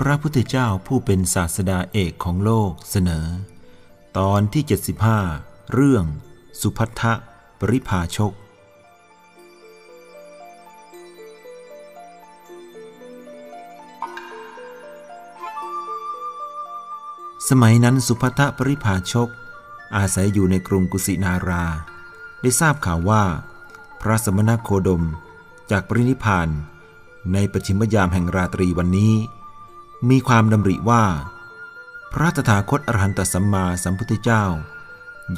พระพุทธเจ้าผู้เป็นศาสดาเอกของโลกเสนอ ตอนที่ 75 เรื่อง สุพัทธปริภาชก สมัยนั้นสุพัทธปริภาชก อาศัยอยู่ในกรุงกุสินารา ได้ทราบข่าวว่า พระสมณโคดมจากปรินิพานในปชิมยามแห่งราตรีวันนี้ มีความดำริว่า พระตถาคตอรหันตสัมมาสัมพุทธเจ้า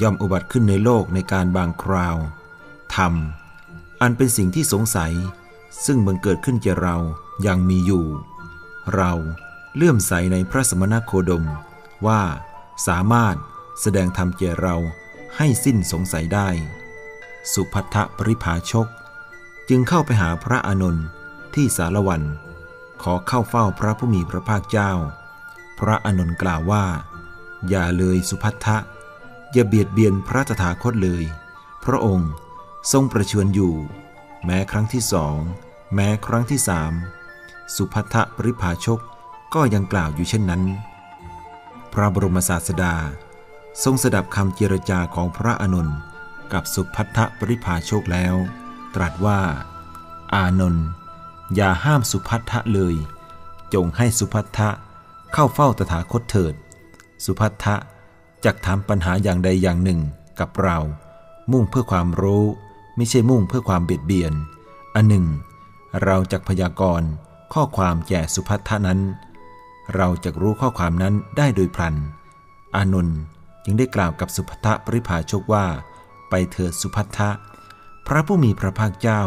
ย่อมอุบัติขึ้นในโลกในการบางคราวธรรม อันเป็นสิ่งที่สงสัย ซึ่งบังเกิดขึ้นแก่เรายังมีอยู่ เราเลื่อมใสในพระสมณโคดมว่าสามารถแสดงธรรมแก่เราให้สิ้นสงสัยได้ สุพัทธปริภาชก จึงเข้าไปหาพระอานนท์ที่สารวัน ขอเข้าเฝ้าพระผู้มีพระภาคเจ้า พระอานนท์กล่าวว่า อย่าเลยสุพัทธะอย่าเบียดเบียนพระตถาคตเลย พระองค์ทรงประชวรอยู่ แม้ครั้งที่สองแม้ครั้งที่สามสุพัทธปริภาชกก็ยังกล่าวอยู่เช่นนั้น พระบรมศาสดา ทรงสดับคำเจรจาของพระอานนท์กับสุพัทธปริภาโชคแล้ว ตรัสว่า อานนท์ อย่าห้ามสุพัทธะเลย จงให้สุพัทธะเข้าเฝ้าตถาคตเถิด สุพัทธะจักถามปัญหาอย่างใดอย่างหนึ่งกับเรา มุ่งเพื่อความรู้ ไม่ใช่มุ่งเพื่อความเบียดเบียน อันหนึ่ง เราจักพยากรณ์ข้อความแก่สุพัทธะนั้น เราจะรู้ข้อความนั้นได้โดยพลัน อานนท์จึงได้กล่าวกับสุพัทธปริภาชกว่า ไปเถิดสุพัทธะ พระผู้มีพระภาคเจ้า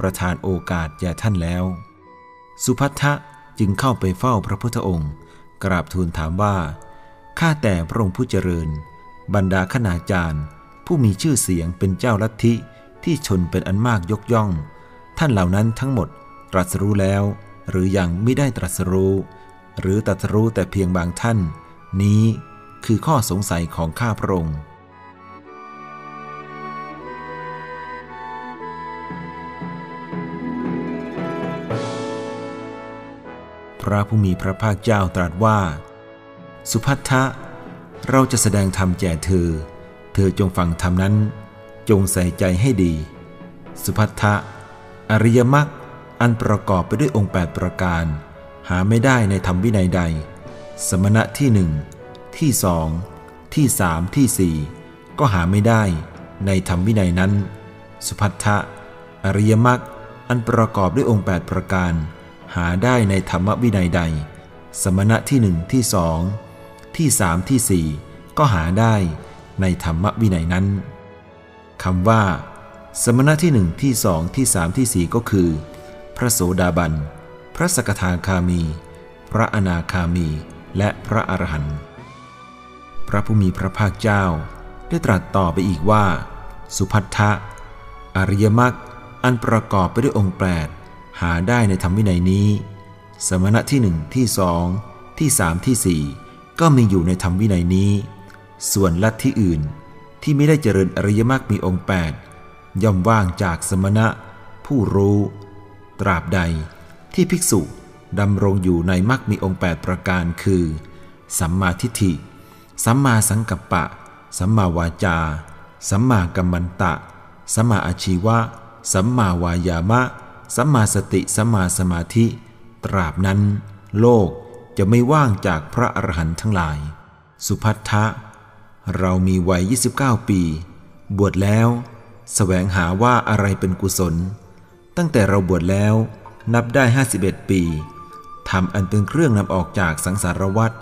ประทานโอกาสแก่ท่านแล้ว สุพัทธะจึงเข้าไปเฝ้าพระพุทธองค์ กราบทูลถามว่า ข้าแต่พระองค์ผู้เจริญ บรรดาขณาจารย์ ผู้มีชื่อเสียงเป็นเจ้าลัทธิที่ชนเป็นอันมากยกย่อง ท่านเหล่านั้นทั้งหมดตรัสรู้แล้ว หรือยังไม่ได้ตรัสรู้ หรือตรัสรู้แต่เพียงบางท่าน นี้คือข้อสงสัยของข้าพระองค์ ระผู้มีพระภาคเจ้าตรัสว่า สุพัทธะ เราจะแสดงธรรมแก่เธอ เธอจงฟังธรรมนั้น จงใส่ใจให้ดี สุพัทธะ อริยมรรคอันประกอบไปด้วยองค์ 8 ประการ หาไม่ได้ในธรรมวินัยใด สมณะที่หนึ่งที่สองที่สามที่สี่ก็หาไม่ได้ในธรรมวินัยนั้น สุพัทธะ อริยมรรคอันประกอบด้วยองค์ 8 ประการ หาได้ในธรรมวินัยใด สมณะที่หนึ่งที่สองที่สามที่สี่ก็หาได้ในธรรมวินัยนั้นคำว่า สมณะที่หนึ่งที่สองที่สามที่สี่ก็คือ พระโสดาบัน พระสกทาคามี พระอนาคามี และพระอรหันต์พระผู้มีพระภาคเจ้า ได้ตรัสต่อไปอีกว่า สุพัทธะ อริยมรรคอันประกอบไปด้วยองค์แปด หาได้ในธรรมวินัยนี้ สมณะที่หนึ่งที่สองที่สามที่สี่ก็มีอยู่ในธรรมวินัยนี้ ส่วนลัทธิอื่นที่ไม่ได้เจริญอริยมรรคมีองค์แปดย่อมว่างจากสมณะ ผู้รู้ ตราบใดที่ภิกษุดำรงอยู่ในมรรคมีองค์ 8 ประการคือ สัมมาทิฏฐิ สัมมาสังกัปปะ สัมมาวาจา สัมมากัมมันตะ สัมมาอาชีวะ สัมมาวายามะ สัมมาสติสัมมาสมาธิ ตราบนั้น โลกจะไม่ว่างจากพระอรหันต์ทั้งหลาย สุพัทธะ เรามีวัย 29 ปี บวชแล้วแสวงหาว่าอะไรเป็นกุศล ตั้งแต่เราบวชแล้วนับได้ 51 ปีทำอันเป็นเครื่องนำออกจากสังสารวัฏ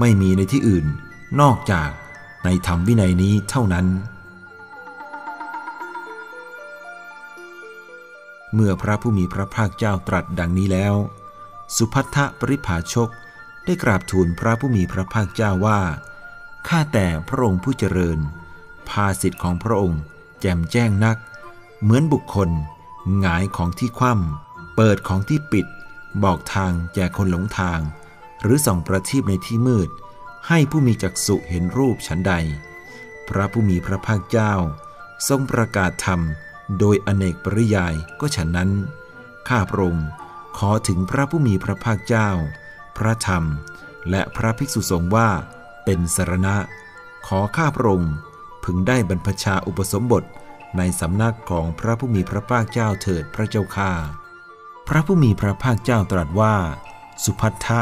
ไม่มีในที่อื่น นอกจากในธรรมวินัยนี้เท่านั้น เมื่อพระผู้มีพระภาคเจ้าตรัสดังนี้แล้ว สุพัทธปริภาชกได้กราบทูลพระผู้มีพระภาคเจ้าว่า ข้าแต่พระองค์ผู้เจริญ ภาสิทธิ์ของพระองค์แจ่มแจ้งนัก เหมือนบุคคลหงายของที่คว่ำเปิดของที่ปิด บอกทางแก่คนหลงทาง หรือส่องประทีปในที่มืด ให้ผู้มีจักษุเห็นรูปฉันใด พระผู้มีพระภาคเจ้า ทรงประกาศธรรม โดยอเนกปริยายก็ฉันนั้น ข้าพระองค์ขอถึงพระผู้มีพระภาคเจ้า พระธรรม และพระภิกษุสงฆ์ว่าเป็นสารณะ ขอข้าพระองค์พึงได้บรรพชาอุปสมบทในสำนักของพระผู้มีพระภาคเจ้าเถิดพระเจ้าข้าพระผู้มีพระภาคเจ้าตรัสว่า สุพัทธะ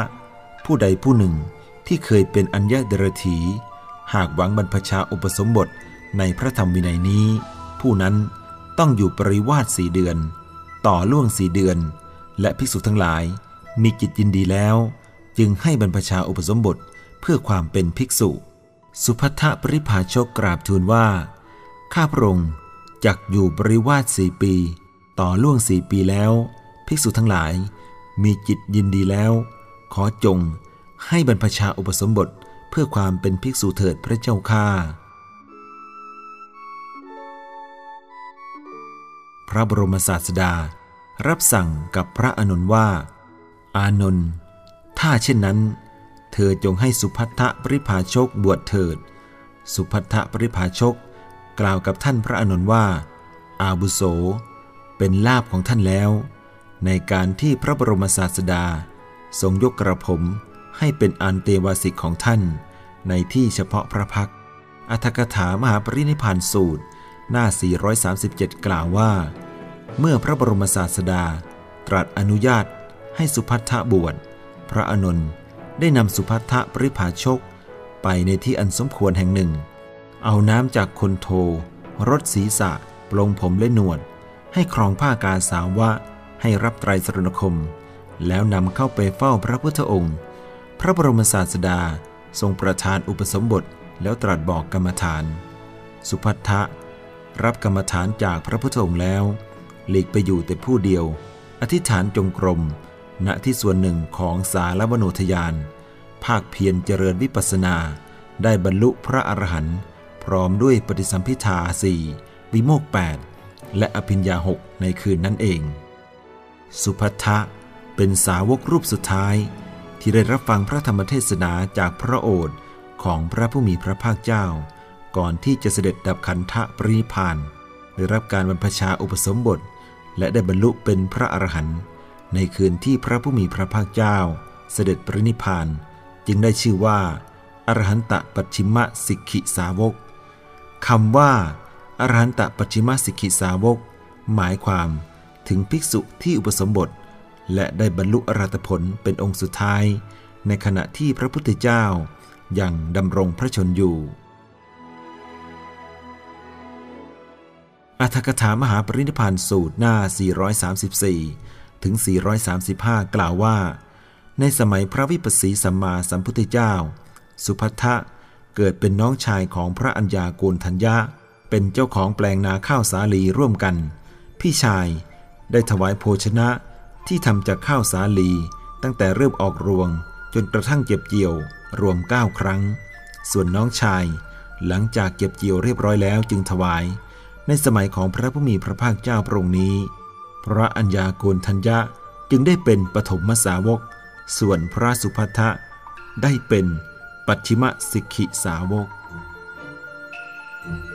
ผู้ใดผู้หนึ่งที่เคยเป็นอัญญาเดรถีหากหวังบรรพชาอุปสมบทในพระธรรมวินัยนี้ ผู้นั้น ต้องอยู่ปริวาสสี่เดือน ต่อล่วงสี่เดือน และภิกษุทั้งหลาย มีจิตยินดีแล้ว จึงให้บรรพชาอุปสมบทเพื่อความเป็นภิกษุ สุพัทธปริภาชกกราบทูลว่า ข้าพระองค์จักอยู่ปริวาสสี่ปี ต่อล่วงสี่ปีแล้ว ภิกษุทั้งหลาย มีจิตยินดีแล้ว ขอจงให้บรรพชาอุปสมบทเพื่อความเป็นภิกษุเถิดพระเจ้าข้า พระบรมศาสดา รับสั่งกับพระอนุนว่า อานนท์ถ้าเช่นนั้น เธอจงให้สุพัทธปริภาชกบวชเถิด สุพัทธปริภาชก กล่าวกับท่านพระอนุนว่า อาบุโส เป็นลาบของท่านแล้ว ในการที่พระบรมศาสดา ทรงยกกระผมให้เป็นอันเตวาสิกของท่าน ในที่เฉพาะพระพักอัธกถามหาปรินิพานสูตร หน้า 437 กล่าวว่า เมื่อพระบรมศาสดา ตรัสอนุญาตให้สุพัทธบวช พระอนนท์ได้นำสุพัทธปริภาชก ไปในที่อันสมควรแห่งหนึ่ง เอาน้ำจากคนโท รดศีรษะ ปลงผมและหนวด ให้ครองผ้ากาสาวะ ให้รับไตรสรณคม แล้วนำเข้าไปเฝ้าพระพุทธองค์ พระบรมศาสดาทรงประทานอุปสมบทแล้วตรัสบอกกรรมฐาน สุพัทธะ รับกรรมฐานจากพระพุทธองค์แล้ว หลีกไปอยู่แต่ผู้เดียว อธิษฐานจงกรม ณที่ส่วนหนึ่งของสารวโนทยาน ภาคเพียรเจริญวิปัสนา ได้บรรลุพระอรหันต์พร้อมด้วยปฏิสัมพิทาสี่วิโมกแปดและอภิญญาหกในคืนนั้นเอง สุพัทธะเป็นสาวกรูปสุดท้าย ที่ได้รับฟังพระธรรมเทศนาจากพระโอษฐ์ของพระผู้มีพระภาคเจ้า ก่อนที่จะเสด็จดับขันธปริพานได้รับการบรรพชาอุปสมบท และได้บรรลุเป็นพระอรหันต์ในคืนที่พระผู้มีพระภาคเจ้า เสด็จปรินิพาน จึงได้ชื่อว่า อรหันตปัจฉิมสิกขิสาวกคำว่า อรหันตปัจฉิมสิกขิสาวก หมายความถึงภิกษุที่อุปสมบท และได้บรรลุอรหัตผลเป็นองค์สุดท้าย ในขณะที่พระพุทธเจ้ายัางดำรงพระชนอยู่ อัธกถามหาปรินิพานสูตรหน้า 434 ถึง 435 กล่าวว่า ในสมัยพระวิปัสสีสัมมาสัมพุทธเจ้า สุพัทธะเกิดเป็นน้องชายของพระัญญาโกณทัญญะ เป็นเจ้าของแปลงนาข้าวสาลีร่วมกัน พี่ชายได้ถวายโภชนะที่ทำจากข้าวสาลีตั้งแต่เริ่มออกรวง จนกระทั่งเก็บเกี่ยว รวม 9 ครั้ง ส่วนน้องชาย หลังจากเก็บเกี่ยวเรียบร้อยแล้วจึงถวาย ในสมัยของพระผู้มีพระภาคเจ้าพระองค์นี้ พระัญญาโกณทัญญะจึงได้เป็นปฐมสาวก ส่วนพระสุภัทะได้เป็นปัจฉิมสิกขิสาวก Thank you.